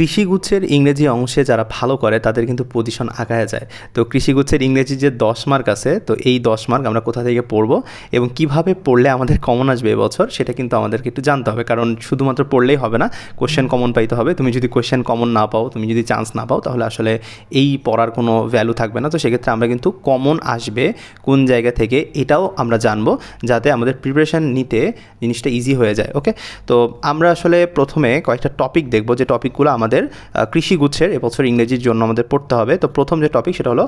কৃষিগুচ্ছের ইংরেজি অংশে যারা ভালো করে তাদের কিন্তু পজিশন আগায় যায়। তো কৃষিগুচ্ছের ইংরেজি যে দশ মার্ক আছে তো এই দশ মার্ক আমরা কোথা থেকে পড়ব এবং কীভাবে পড়লে আমাদের কমন আসবে এবছর সেটা কিন্তু আমাদেরকে একটু জানতে হবে। কারণ শুধুমাত্র পড়লেই হবে না কোশ্চেন কমন পাইতে হবে। তুমি যদি কোশ্চেন কমন না পাও তুমি যদি চান্স না পাও তাহলে আসলে এই পড়ার কোনো ভ্যালু থাকবে না। তো সেক্ষেত্রে আমরা কিন্তু কমন আসবে কোন জায়গা থেকে এটাও আমরা জানব যাতে আমাদের প্রিপারেশান নিতে জিনিসটা ইজি হয়ে যায় ওকে তো আমরা আসলে প্রথমে কয়েকটা টপিক দেখব। যে টপিকগুলো আমাদের আহ, কৃষিগুচ্ছের এবছর ইংরেজির জন্য আমাদের পড়তে হবে। তো প্রথম যে টপিক সেটা হলো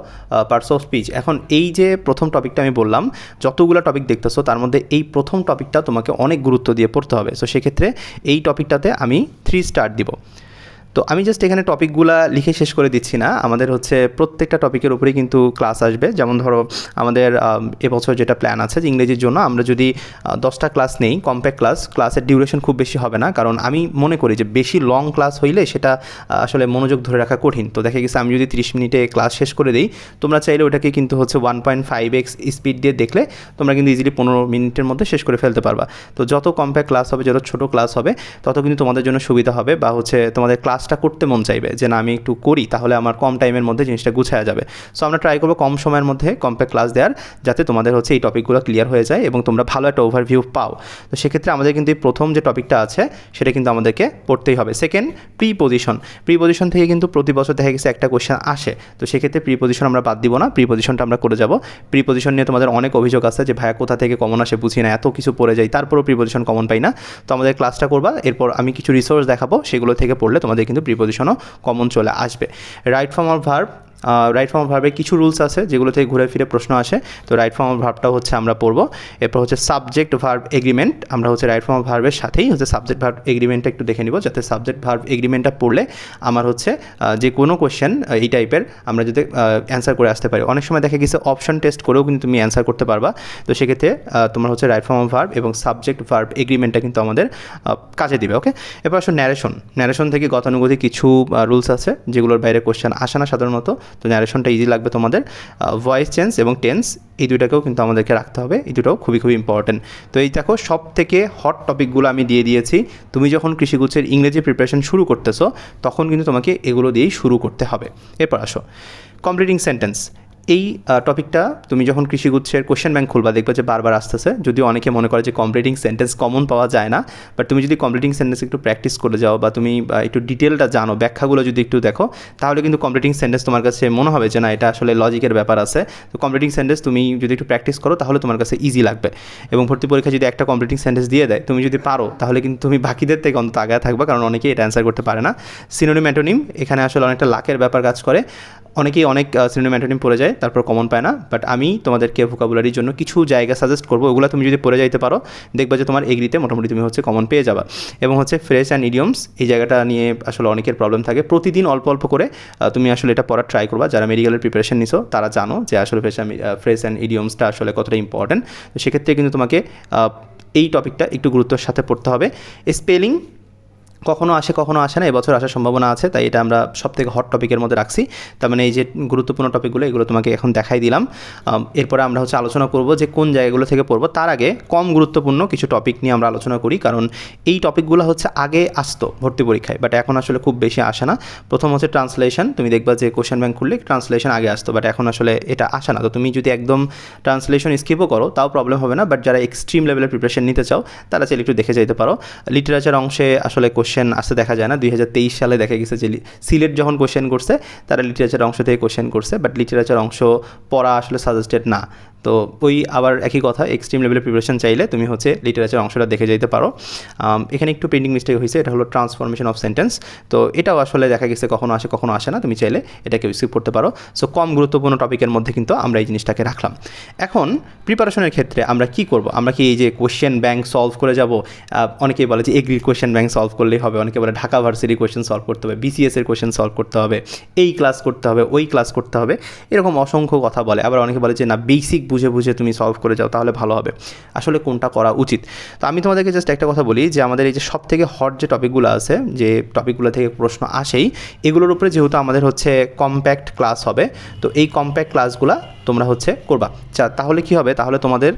পার্টস অফ স্পিচ এখন এই যে প্রথম টপিকটা আমি বললাম যতগুলো টপিক দেখতেছো তার মধ্যে এই প্রথম টপিকটা তোমাকে অনেক গুরুত্ব দিয়ে পড়তে হবে। সো সেক্ষেত্রে এই টপিকটাতে আমি থ্রি স্টার দিব। তো আমি জাস্ট এখানে টপিকগুলা লিখে শেষ করে দিচ্ছি না। আমাদের হচ্ছে প্রত্যেকটা টপিকের উপরেই কিন্তু ক্লাস আসবে। যেমন ধরো, আমাদের এবছর যেটা প্ল্যান আছে যে ইংরেজির জন্য আমরা যদি দশটা ক্লাস নেই কম্প্যাক্ট ক্লাস ক্লাসের ডিউরেশন খুব বেশি হবে না। কারণ আমি মনে করি যে বেশি লং ক্লাস হইলে সেটা আসলে মনোযোগ ধরে রাখা কঠিন। তো দেখা গেছে আমি যদি তিরিশ মিনিটে ক্লাস শেষ করে দিই, তোমরা চাইলে ওটাকে কিন্তু হচ্ছে one point five x speed দিয়ে দেখলে তোমরা কিন্তু ইজিলি পনেরো মিনিটের মধ্যে শেষ করে ফেলতে পারবা। তো যত কম্প্যাক্ট ক্লাস হবে, যত ছোটো ক্লাস হবে, তত কিন্তু তোমাদের জন্য সুবিধা হবে বা হচ্ছে তোমাদের ক্লাসটা করতে মন চাইবে যে না, আমি একটু করি, তাহলে আমার কম টাইমের মধ্যে জিনিসটা গুছায়া যাবে। সো আমরা ট্রাই করব কম সময়ের মধ্যে কম্প্যাক্ট ক্লাস দেওয়ার যাতে তোমাদের হচ্ছে এই টপিকগুলো ক্লিয়ার হয়ে যায় এবং তোমরা ভালো একটা ওভারভিউ পাও। তো সেক্ষেত্রে আমাদের কিন্তু এই প্রথম যে টপিকটা আছে, সেটা কিন্তু আমাদেরকে পড়তেই হবে। Second preposition preposition থেকে কিন্তু প্রতি বছর দেখা গেছে একটা কোয়েশ্চেন আসে। তো সেক্ষেত্রে প্রি পজিশন আমরা বাদ দিব না প্রি পজিশনটা আমরা করে যাব। প্রি পজিশন নিয়ে তোমাদের অনেক অভিযোগ আছে যে, ভাইয়া, কোথা থেকে কমন আসে বুঝি না, এত কিছু পড়ে যাই, তারপরও প্রি পজিশন কমন পাই না। তো আমাদের ক্লাসটা করবা, এরপর আমি কিছু রিসোর্স দেখাবো, সেগুলো থেকে পড়লে তোমাদের কিন্তু প্রিপজিশনও কমন চলে আসবে। Right form of verb right form of ভার্বের কিছু রুলস আছে যেগুলো থেকে ঘুরে ফিরে প্রশ্ন আসে। তো রাইট ফর্ম ভার্বটা হচ্ছে আমরা পড়ব। এরপর হচ্ছে সাবজেক্ট ভার্ব এগ্রিমেন্ট আমরা হচ্ছে রাইট ফর্ম ভার্বের সাথেই হচ্ছে সাবজেক্ট ভার্ব এগ্রিমেন্টটা একটু দেখে নিব যাতে সাবজেক্ট ভার্ব এগ্রিমেন্টটা পড়লে আমার হচ্ছে যে কোনো কোয়েশ্চেন এই টাইপের আমরা যদি অ্যান্সার করে আসতে পারি। অনেক সময় দেখা গেছে অপশন টেস্ট করেও কিন্তু তুমি অ্যান্সার করতে পারবা। তো সেক্ষেত্রে তোমার হচ্ছে রাইট ফর্ম ভার্ব এবং সাবজেক্ট ভার্ব এগ্রিমেন্টটা কিন্তু আমাদের কাজে দিবে ওকে এরপর আসলে ন্যারেশন ন্যারেশন থেকে গতানুগতিক কিছু রুলস আছে যেগুলোর বাইরে কোশ্চেন আসে না সাধারণত। তো ন্যারেশনটা ইজি লাগবে তোমাদের। ভয়েস চেঞ্জ এবং টেন্স এই দুটাকেও কিন্তু আমাদেরকে রাখতে হবে। এই দুটাও খুবই খুবই ইম্পর্টেন্ট তো এই দেখো সব থেকে হট টপিকগুলো আমি দিয়ে দিয়েছি। তুমি যখন কৃষিগুচ্ছের ইংরেজি প্রিপারেশন শুরু করতেছো, তখন কিন্তু তোমাকে এগুলো দিয়েই শুরু করতে হবে। এরপর আসো। কমপ্লিটিং সেন্টেন্স এই টপিকটা তুমি যখন কৃষিগুচ্ছের কোশ্চেন ব্যাংক খুলবা, দেখবে যে বারবার আসতেছে। যদিও অনেকে মনে করে যে কমপ্লিটিং সেন্টেন্স কমন পাওয়া যায় না বাট তুমি যদি কমপ্লিটিং সেন্টেন্স একটু প্র্যাকটিস করে যাও বা তুমি একটু ডিটেলটা জানো, ব্যাখ্যাগুলো যদি একটু দেখো, তাহলে কিন্তু কমপ্লিটিং সেন্টেন্স তোমার কাছে মনে হবে যে না, এটা আসলে লজিকের ব্যাপার আছে। তো কমপ্লিটিং সেন্টেন্স তুমি যদি একটু প্র্যাকটিস করো, তাহলে তোমার কাছে ইজি লাগবে। এবং ভর্তি পরীক্ষা যদি একটা কমপ্লিটিং সেন্টেন্স দিয়ে দেয়, তুমি যদি পারো, তাহলে কিন্তু তুমি বাকিদের থেকে অন্তত আগে থাকবে, কারণ অনেকেই এটা অ্যান্সার করতে পারে না। সিনোনিম অ্যান্টোনিম এখানে আসলে অনেকটা লাকের ব্যাপার কাজ করে। অনেকেই অনেক সিনোনিম অ্যান্টোনিম পড়ে যায়, তারপর কমন পায় না বাট আমি তোমাদেরকে ভোকাবুলারির জন্য কিছু জায়গা সাজেস্ট করব, ওগুলো তুমি যদি পড়ে যাইতে পারো, দেখবা যে তোমার এগ্রিতে মোটামুটি তুমি হচ্ছে কমন পেয়ে যাবা। এবং হচ্ছে ফ্রেশ অ্যান্ড ইডিয়মস এই জায়গাটা নিয়ে আসলে অনেকের প্রবলেম থাকে। প্রতিদিন অল্প অল্প করে তুমি আসলে এটা পড়ার ট্রাই করবা। যারা মেডিকেলের প্রিপারেশন নিছো, তারা জানো যে আসলে ফ্রেশ ফ্রেশ অ্যান্ড ইডিয়মসটা আসলে কতটা ইম্পর্টেন্ট তো সেক্ষেত্রে কিন্তু তোমাকে এই টপিকটা একটু গুরুত্বের সাথে পড়তে হবে। স্পেলিং কখনো আসে কখনো আসে না, এবছর আসার সম্ভাবনা আছে, তাই এটা আমরা সব থেকে হট টপিকের মধ্যে রাখছি। তার মানে এই যে গুরুত্বপূর্ণ টপিকগুলো এগুলো তোমাকে এখন দেখাই দিলাম। এরপরে আমরা হচ্ছে আলোচনা করব যে কোন জায়গাগুলো থেকে পড়ব। তার আগে কম গুরুত্বপূর্ণ কিছু টপিক নিয়ে আমরা আলোচনা করি, কারণ এই টপিকগুলো হচ্ছে আগে আসতো ভর্তি পরীক্ষায় বাট এখন আসলে খুব বেশি আসে না। প্রথম হচ্ছে ট্রান্সলেশন তুমি দেখবা যে কোশ্চেন ব্যাংক খুললে ট্রান্সলেশন আগে আসতো বাট এখন আসলে এটা আসে না। তো তুমি যদি একদম ট্রান্সলেশন স্কিপও করো, তাও প্রবলেম হবে না বাট যারা এক্সট্রিম লেভেলের প্রিপারেশন নিতে চাও, তারা চাইলে একটু দেখে যেতে পারো। লিটারেচার অংশে আসলে কোশ্চেন আসতে দেখা যায় না। দুই হাজার তেইশ সালে দেখা গেছে যে সিলেট যখন কোশ্চেন করছে, তারা লিটারেচার অংশ থেকে কোশ্চেন করছে বাট লিটারেচার অংশ পড়া আসলে সাজেস্টেড না। তো ওই আবার একই কথা এক্সট্রিম লেভেলের প্রিপারেশন চাইলে তুমি হচ্ছে লিটারেচার অংশটা দেখে যেতে পারো। এখানে একটু পেন্ডিং মিস্টেক হয়েছে এটা হলো ট্রান্সফরমেশন অফ সেন্টেন্স তো এটাও আসলে দেখা গেছে কখনো আসে কখনো আসে না, তুমি চাইলে এটাকে স্কিপ করতে পারো। সো কম গুরুত্বপূর্ণ টপিকের মধ্যে কিন্তু আমরা এই জিনিসটাকে রাখলাম। এখন প্রিপারেশনের ক্ষেত্রে আমরা কি করব? আমরা কি এই যে কোশ্চেন ব্যাংক সলভ করে যাব? অনেকেই বলে যে এগ্রির কোশ্চেন ব্যাংক সলভ করলেই হবে, অনেকে বলে ঢাকা ভার্সিটি কোশ্চেন সলভ করতে হবে বিসিএস এর কোশ্চেন সলভ করতে হবে, এই ক্লাস করতে হবে, ওই ক্লাস করতে হবে। এরকম অসংখ্য কথা বলে। আবার অনেকে বলে যে না বেসিক বুঝে বুঝে তুমি সলভ করে যাও, তাহলে ভালো হবে। আসলে কোনটা করা উচিত? তো আমি তোমাদেরকে জাস্ট একটা কথা বলি যে, আমাদের এই যে সব থেকে হট যে টপিকগুলো আছে, যে টপিকগুলো থেকে প্রশ্ন আসেই, এগুলোর উপরে যেহেতু আমাদের হচ্ছে কম্প্যাক্ট ক্লাস হবে, তো এই কম্প্যাক্ট ক্লাসগুলো তোমরা হচ্ছে করবা। চা তাহলে কি হবে? তাহলে তোমাদের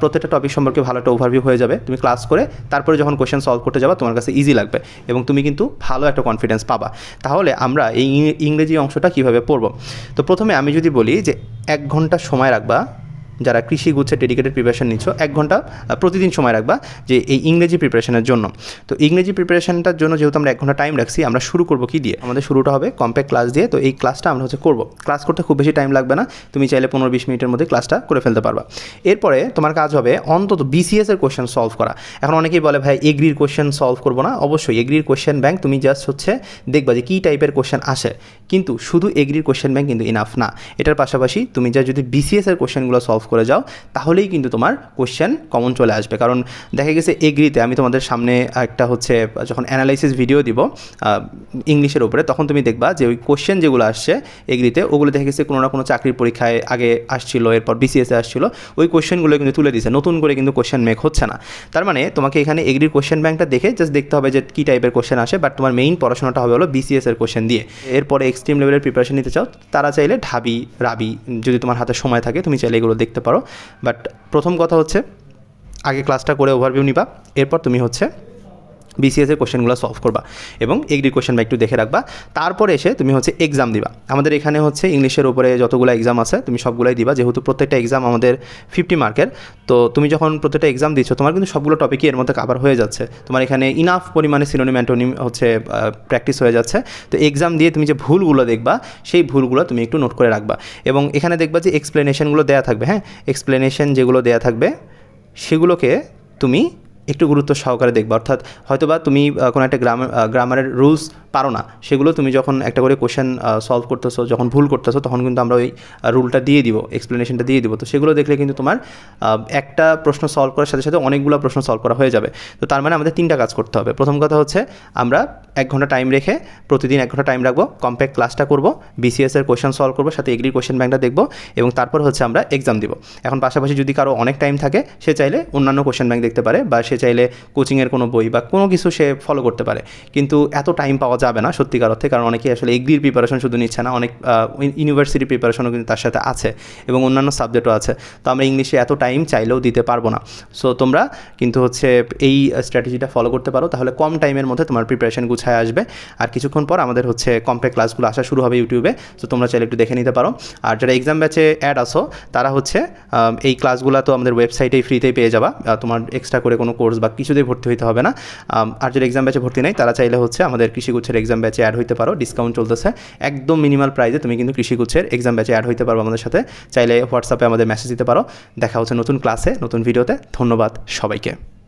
প্রত্যেকটা টপিক সম্পর্কে ভালো একটা ওভারভিউ হয়ে যাবে। তুমি ক্লাস করে তারপরে যখন কোশ্চেন সলভ করতে যাবা, তোমার কাছে ইজি লাগবে এবং তুমি কিন্তু ভালো একটা কনফিডেন্স পাবা। তাহলে আমরা এই ইংরেজি অংশটা কীভাবে পড়ব? তো প্রথমে আমি যদি বলি যে, এক ঘণ্টা সময় রাখবা যারা কৃষি গুচ্ছে ডেডিকেটেড প্রিপারেশন নিচ্ছ, এক ঘণ্টা প্রতিদিন সময় রাখবা যে এই ইংরেজি প্রিপারেশনের জন্য। তো ইংরেজি প্রিপারেশনটার জন্য যেহেতু আমরা এক ঘণ্টা টাইম রাখছি, আমরা শুরু করব কি দিয়ে? আমাদের শুরুটা হবে কম্প্যাক্ট ক্লাস দিয়ে, তো এই ক্লাসটা আমরা হচ্ছে করব। ক্লাস করতে খুব বেশি টাইম লাগবে না, তুমি চাইলে পনেরো বিশ মিনিটের মধ্যে ক্লাসটা করে ফেলতে পারবা। এরপরে তোমার কাজ হবে অন্তত বিসিএস এর কোশ্চেন সলভ করা। এখন অনেকেই বলে, ভাই এগ্রির কোয়েশ্চেন সলভ করব না। অবশ্যই এগ্রির কোশ্চেন ব্যাংক তুমি জাস্ট হচ্ছে দেখবা যে কী টাইপের কোশ্চেন আসে। কিন্তু শুধু এগ্রির কোশ্চেন ব্যাংক কিন্তু ইনাফ না। এটার পাশাপাশি তুমি যা যদি বিসিএস এর কোশ্চেনগুলো সলভ করে যাও, তাহলেই কিন্তু তোমার কোশ্চেন কমন চলে আসবে। কারণ দেখা গেছে এগ্রিতে আমি তোমাদের সামনে একটা হচ্ছে, যখন অ্যানালাইসিস ভিডিও দিব ইংলিশের উপরে, তখন তুমি দেখবা যে ওই কোশ্চেন যেগুলো আসছে এগ্রিতে ওগুলো দেখা গেছে কোনো না কোনো চাকরির পরীক্ষায় আগে আসছিল, এরপর বিসিএসে আসছিল, ওই কোশ্চেনগুলো কিন্তু তুলে দিছে। নতুন করে কিন্তু কোশ্চেন মেক হচ্ছে না। তার মানে তোমাকে এখানে এগ্রির কোশ্চেন ব্যাংকটা দেখে জাস্ট দেখতে হবে যে কী টাইপের কোশ্চেন আসে বাট তোমার মেইন পড়াশোনাটা হবে হলো বিসিএস এর কোশ্চেন দিয়ে। এরপরে এক্সট্রিম লেভেলের প্রিপারেশন নিতে চাও, তারা চাইলে ঢাবি, রাবি, যদি তোমার হাতে সময় থাকে, তুমি চাইলে এগুলো দেখতে পারো। বাট প্রথম কথা হচ্ছে আগে ক্লাসটা করে ওভারভিউ নিবা। এরপর তুমি হচ্ছে বিসিএস এর কোশ্চেনগুলো সলভ করবা এবং এগ্রি কোশ্চেন বা একটু দেখে রাখবা। তারপরে এসে তুমি হচ্ছে এক্সাম দিবা। আমাদের এখানে হচ্ছে ইংলিশের উপরে যতগুলো এক্সাম আছে, তুমি সবগুলোই দিবা। যেহেতু প্রত্যেকটা এক্সাম আমাদের ফিফটি মার্কের, তো তুমি যখন প্রত্যেকটা এক্সাম দিচ্ছ তোমার কিন্তু সবগুলো টপিকই এর মধ্যে কাভার হয়ে যাচ্ছে। তোমার এখানে ইনাফ পরিমাণে সিনোনিম অ্যান্টোনিম হচ্ছে প্র্যাকটিস হয়ে যাচ্ছে। তো এক্সাম দিয়ে তুমি যে ভুলগুলো দেখবা, সেই ভুলগুলো তুমি একটু নোট করে রাখবা। এবং এখানে দেখবা যে এক্সপ্লেনেশনগুলো দেওয়া থাকবে হ্যাঁ? এক্সপ্লেনেশন যেগুলো দেওয়া থাকবে, সেগুলোকে তুমি একটু গুরুত্ব সহকারে দেখবা। অর্থাৎ হয়তোবা তুমি কোনো একটা গ্রামার গ্রামারের রুলস পারো না। সেগুলো তুমি যখন একটা করে কোশ্চেন সলভ করতেছো, যখন ভুল করতেছো, তখন কিন্তু আমরা ওই রুলটা দিয়ে দিব এক্সপ্লেনেশনটা দিয়ে দিব। তো সেগুলো দেখলে কিন্তু তোমার একটা প্রশ্ন সলভ করার সাথে সাথে অনেকগুলো প্রশ্ন সলভ করা হয়ে যাবে। তো তার মানে আমাদের তিনটা কাজ করতে হবে। প্রথম কথা হচ্ছে, আমরা এক ঘণ্টা টাইম রেখে প্রতিদিন এক ঘণ্টা টাইম রাখব কম্প্যাক্ট ক্লাসটা করব বিসিএস এর কোশ্চেন সলভ করব, সাথে এগ্রি কোশ্চেন ব্যাংকটা দেখব, এবং তারপর হচ্ছে আমরা এক্সাম দিব। এখন পাশাপাশি যদি কারও অনেক টাইম থাকে, সে চাইলে অন্যান্য কোশ্চেন ব্যাংক দেখতে পারে, বা সে চাইলে কোচিংয়ের কোনো বই বা কোনো কিছু সে ফলো করতে পারে। কিন্তু এত টাইম পাওয়া যাবে না সত্যিকার অর্থে, কারণ অনেকেই আসলে এগ্রির প্রিপারেশন শুধু নিচ্ছে না, অনেক ইউনিভার্সিটি প্রিপারেশনও কিন্তু তার সাথে আছে এবং অন্যান্য সাবজেক্টও আছে। তো আমরা ইংলিশে এত টাইম চাইলেও দিতে পারব না। সো তোমরা কিন্তু হচ্ছে এই স্ট্র্যাটেজিটা ফলো করতে পারো। তাহলে কম টাইমের মধ্যে তোমার প্রিপারেশন গুছায় আসবে। আর কিছুক্ষণ পর আমাদের হচ্ছে কম্প্যাক্ট ক্লাসগুলো আসা শুরু হবে ইউটিউবে তো তোমরা চাইলে একটু দেখে নিতে পারো। আর যারা এক্সাম ব্যাচে অ্যাড আসো তারা হচ্ছে এই ক্লাসগুলো তো আমাদের ওয়েবসাইটেই ফ্রিতেই পেয়ে যাবা। তোমার এক্সট্রা করে কোনো কোর্স বা কিছুতেই ভর্তি হইতে হবে না। আর যদি এক্সাম ব্যাচে ভর্তি নেই, তারা চাইলে হচ্ছে আমাদের কৃষিগুচ্ছের এক্সাম ব্যাচে অ্যাড হইতে পারো। ডিসকাউন্ট চলতেছে। একদম মিনিমাল প্রাইসে তুমি কিন্তু কৃষিগুচ্ছের এক্সাম ব্যাচে অ্যাড হতে পারো আমাদের সাথে। চাইলে হোয়াটসঅ্যাপে আমাদের মেসেজ দিতে পারো। দেখা হচ্ছে নতুন ক্লাসে নতুন ভিডিওতে ধন্যবাদ সবাইকে।